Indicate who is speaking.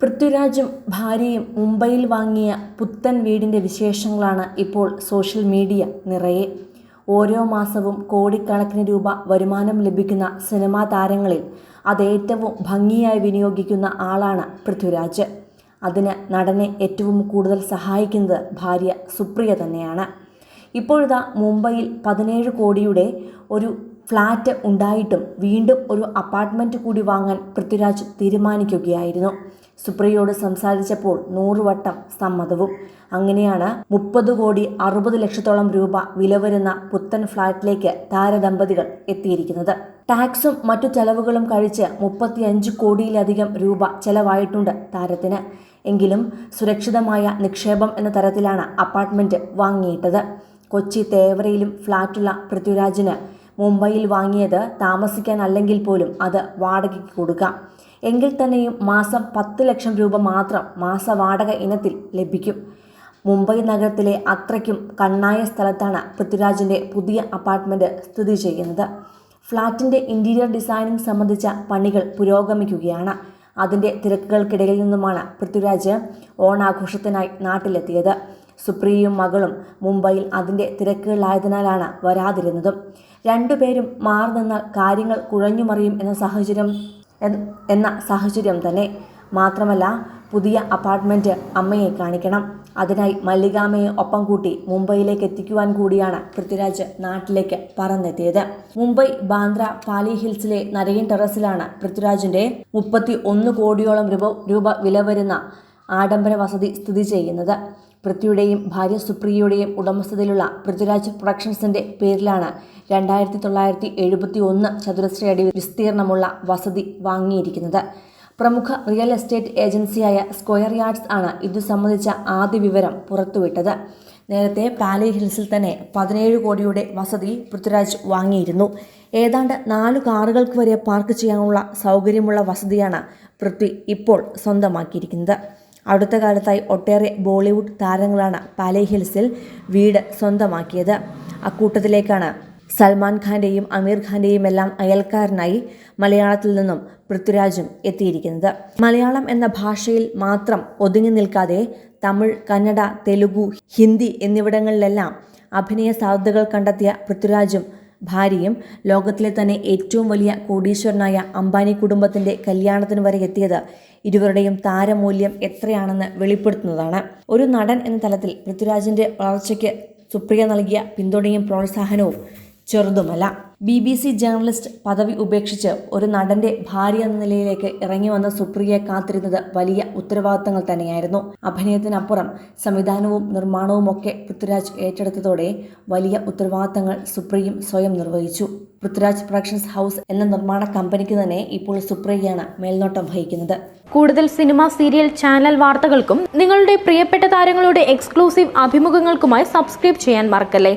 Speaker 1: പൃഥ്വിരാജും ഭാര്യയും മുംബൈയിൽ വാങ്ങിയ പുത്തൻ വീടിന്റെ വിശേഷങ്ങളാണ് ഇപ്പോൾ സോഷ്യൽ മീഡിയ നിറയെ. ഓരോ മാസവും കോടിക്കണക്കിന് രൂപ വരുമാനം ലഭിക്കുന്ന സിനിമാ താരങ്ങളിൽ അതേറ്റവും ഭംഗിയായി വിനിയോഗിക്കുന്ന ആളാണ് പൃഥ്വിരാജ്. അതിന് നടനെ ഏറ്റവും കൂടുതൽ സഹായിക്കുന്നത് ഭാര്യ സുപ്രിയ തന്നെയാണ്. ഇപ്പോഴിതാ മുംബൈയിൽ പതിനേഴ് കോടിയുടെ ഒരു ഫ്ലാറ്റ് ഉണ്ടായിട്ടും വീണ്ടും ഒരു അപ്പാർട്ട്മെന്റ് കൂടി വാങ്ങാൻ പൃഥ്വിരാജ് തീരുമാനിക്കുകയായിരുന്നു. സുപ്രിയയോട് സംസാരിച്ചപ്പോൾ നൂറുവട്ടം സമ്മതവും. അങ്ങനെയാണ് മുപ്പത് കോടി അറുപത് ലക്ഷത്തോളം രൂപ വില വരുന്ന പുത്തൻ ഫ്ളാറ്റിലേക്ക് താരദമ്പതികൾ എത്തിയിരിക്കുന്നത്. ടാക്സും മറ്റു ചെലവുകളും കഴിച്ച് മുപ്പത്തിയഞ്ച് കോടിയിലധികം രൂപ ചെലവായിട്ടുണ്ട് താരത്തിന്. എങ്കിലും സുരക്ഷിതമായ നിക്ഷേപം എന്ന തരത്തിലാണ് അപ്പാർട്ട്മെന്റ് വാങ്ങിയിട്ടത്. കൊച്ചി തേവരയിലും ഫ്ളാറ്റുള്ള പൃഥ്വിരാജിന് മുംബൈയിൽ വാങ്ങിയത് താമസിക്കാനല്ലെങ്കിൽ പോലും അത് വാടകയ്ക്ക് കൊടുക്കാം. എങ്കിൽ തന്നെയും മാസം പത്ത് ലക്ഷം രൂപ മാത്രം മാസ വാടക ഇനത്തിൽ ലഭിക്കും. മുംബൈ നഗരത്തിലെ അത്രയ്ക്കും കണ്ണായ സ്ഥലത്താണ് പൃഥ്വിരാജിന്റെ പുതിയ അപ്പാർട്ട്മെന്റ് സ്ഥിതി ചെയ്യുന്നത്. ഫ്ളാറ്റിന്റെ ഇന്റീരിയർ ഡിസൈനിങ് സംബന്ധിച്ച പണികൾ പുരോഗമിക്കുകയാണ്. അതിന്റെ തിരക്കുകൾക്കിടയിൽ നിന്നുമാണ് പൃഥ്വിരാജ് ഓണാഘോഷത്തിനായി നാട്ടിലെത്തിയത്. സുപ്രിയയും മകളും മുംബൈയിൽ അതിന്റെ തിരക്കുകളിലായതിനാലാണ് വരാതിരുന്നതും. രണ്ടുപേരും മാറി നിന്നാൽ കാര്യങ്ങൾ കുഴഞ്ഞുമറിയും എന്ന സാഹചര്യം എന്ന സാഹചര്യം തന്നെ മാത്രമല്ല പുതിയ അപ്പാർട്ട്മെന്റ് അമ്മയെ കാണിക്കണം. അതിനായി മല്ലികാമ്മയെ ഒപ്പം കൂട്ടി മുംബൈയിലേക്ക് എത്തിക്കുവാൻ കൂടിയാണ് പൃഥ്വിരാജ് നാട്ടിലേക്ക് പറന്നെത്തിയത്. മുംബൈ ബാന്ദ്ര പാലി ഹിൽസിലെ നരയൻ ടെറസിലാണ് പൃഥ്വിരാജിന്റെ മുപ്പത്തി ഒന്ന് കോടിയോളം രൂപ രൂപ വില വരുന്ന ആഡംബര വസതി സ്ഥിതി ചെയ്യുന്നത്. പൃഥ്വിയുടെയും ഭാര്യ സുപ്രിയയുടെയും ഉടമസ്ഥതയിലുള്ള പൃഥ്വിരാജ് പ്രൊഡക്ഷൻസിന്റെ പേരിലാണ് രണ്ടായിരത്തി തൊള്ളായിരത്തി എഴുപത്തി ഒന്ന് ചതുരശ്രയടി വിസ്തീർണമുള്ള വസതി വാങ്ങിയിരിക്കുന്നത്. പ്രമുഖ റിയൽ എസ്റ്റേറ്റ് ഏജൻസിയായ സ്ക്വയർ യാർഡ്സ് ആണ് ഇതു സംബന്ധിച്ച ആദ്യ വിവരം പുറത്തുവിട്ടത്. നേരത്തെ പാലി ഹിൽസിൽ തന്നെ പതിനേഴ് കോടിയുടെ വസതി പൃഥ്വിരാജ് വാങ്ങിയിരുന്നു. ഏതാണ്ട് നാല് കാറുകൾക്ക് വരെ പാർക്ക് ചെയ്യാനുള്ള സൗകര്യമുള്ള വസതിയാണ് പൃഥ്വി ഇപ്പോൾ സ്വന്തമാക്കിയിരിക്കുന്നത്. അടുത്ത കാലത്തായി ഒട്ടേറെ ബോളിവുഡ് താരങ്ങളാണ് പാലേ ഹിൽസിൽ വീട് സ്വന്തമാക്കിയത്. അക്കൂട്ടത്തിലേക്കാണ് സൽമാൻ ഖാന്റെയും അമീർ ഖാന്റെയും എല്ലാം അയൽക്കാരനായി മലയാളത്തിൽ നിന്നും പൃഥ്വിരാജും എത്തിയിരിക്കുന്നത്. മലയാളം എന്ന ഭാഷയിൽ മാത്രം ഒതുങ്ങി നിൽക്കാതെ തമിഴ് കന്നഡ തെലുഗു ഹിന്ദി എന്നിവിടങ്ങളിലെല്ലാം അഭിനയ സാധ്യതകൾ കണ്ടെത്തിയ പൃഥ്വിരാജും ഭാര്യയും ലോകത്തിലെ തന്നെ ഏറ്റവും വലിയ കോടീശ്വരനായ അംബാനി കുടുംബത്തിന്റെ കല്യാണത്തിന് വരെ എത്തിയത് ഇരുവരുടെയും താരമൂല്യം എത്രയാണെന്ന് വെളിപ്പെടുത്തുന്നതാണ്. ഒരു നടൻ എന്ന തലത്തിൽ പൃഥ്വിരാജിന്റെ വളർച്ചയ്ക്ക് സുപ്രിയ നൽകിയ പിന്തുണയും പ്രോത്സാഹനവും ചെറുതുമല്ല. ബി ബി സി ജേർണലിസ്റ്റ് പദവി ഉപേക്ഷിച്ച് ഒരു നടന്റെ ഭാര്യ എന്ന നിലയിലേക്ക് ഇറങ്ങി വന്ന സുപ്രിയയെ കാത്തിരുന്നത് വലിയ ഉത്തരവാദിത്തങ്ങൾ തന്നെയായിരുന്നു. അഭിനയത്തിനപ്പുറം സംവിധാനവും നിർമ്മാണവും ഒക്കെ പൃഥ്വിരാജ് ഏറ്റെടുത്തതോടെ വലിയ ഉത്തരവാദിത്തങ്ങൾ സുപ്രിയും സ്വയം നിർവഹിച്ചു. പൃഥ്വിരാജ് പ്രൊഡക്ഷൻസ് ഹൗസ് എന്ന നിർമ്മാണ കമ്പനിക്ക് തന്നെ ഇപ്പോൾ സുപ്രിയയാണ് മേൽനോട്ടം വഹിക്കുന്നത്.
Speaker 2: കൂടുതൽ സിനിമ സീരിയൽ ചാനൽ വാർത്തകൾക്കും നിങ്ങളുടെ പ്രിയപ്പെട്ട താരങ്ങളുടെ എക്സ്ക്ലൂസീവ് അഭിമുഖങ്ങൾക്കുമായി സബ്സ്ക്രൈബ് ചെയ്യാൻ മറക്കല്ലേ?